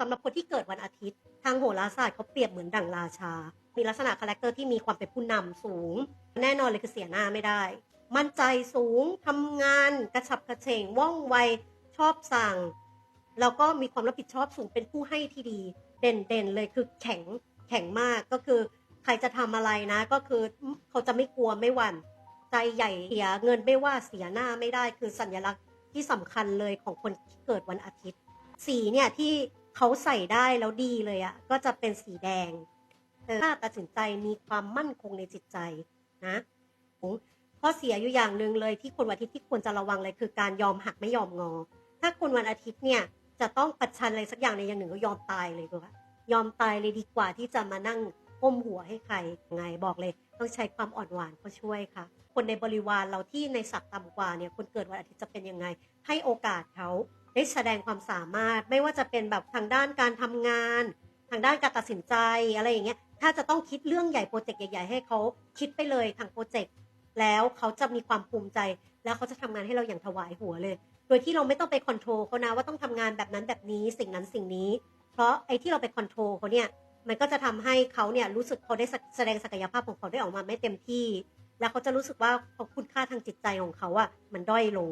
สำหรับคนที่เกิดวันอาทิตย์ ทางโหราศาสตร์เขาเปรียบเหมือนดั่งราชา มีลักษณะคาแรคเตอร์ที่มีความเป็นผู้นำสูง แน่นอนเลยคือเสียหน้าไม่ได้ มั่นใจสูงทำงานกระฉับกระเฉงว่องไวชอบสั่ง แล้วก็มีความรับผิดชอบสูงเป็นผู้ให้ที่ดี เด่นเด่นเลยคือแข็งแข็งมากก็คือใครจะทำอะไรนะก็คือเขาจะไม่กลัวไม่หวั่นใจใหญ่เสียเงินไม่ว่าเสียหน้าไม่ได้คือสัญลักษณ์ที่สำคัญเลยของคนที่เกิดวันอาทิตย์ สีเนี่ยที่ เขาใส่ได้แล้วดีเลยอะ่ะก็จะเป็นสีแดงถ้าตัดสินใจมีความมั่นคงในจิตใจนะข้อเสียอยู่อย่างหนึ่งเลยที่คนวันอาทิตย์ที่ควรจะระวังเลยคือการยอมหักไม่ยอมงอ ถ้าคนวันอาทิตย์เนี่ยจะต้องประชันอะไรสักอย่างในอย่างหนึ่งก็ยอมตายเลยก็ว่ายอมตายเลยดีกว่าที่จะมานั่งก้มหัวให้ใครไงบอกเลย ต้องใช้ความอ่อนหวานเขาช่วยค่ะ คนในบริวารเราที่ในศักดิ์ต่ำกว่าเนี่ยคนเกิดวันอาทิตย์จะเป็นยังไง ให้โอกาสเขา ได้แสดงความสามารถ ไม่ว่าจะเป็นแบบทางด้านการทำงาน ทางด้านการตัดสินใจอะไรอย่างเงี้ยถ้าจะต้องคิดเรื่องใหญ่โปรเจกต์ใหญ่ๆให้เขาคิดไปเลยทางโปรเจกต์แล้วเขาจะมีความภูมิใจ แล้วเขาจะทำงานให้เราอย่างถวายหัวเลย โดยที่เราไม่ต้องไปคอนโทรลเขานะว่าต้องทำงานแบบนั้นแบบนี้สิ่งนั้นสิ่งนี้ เพราะไอ้ที่เราไปคอนโทรลเขาเนี่ยมันก็จะทำให้เขาเนี่ยรู้สึกเขาได้แสดงศักยภาพของเขาได้ออกมาไม่เต็มที่ แล้วเขาจะรู้สึกว่าเขาคุณค่าทางจิตใจของเขาอะมันด้อยลง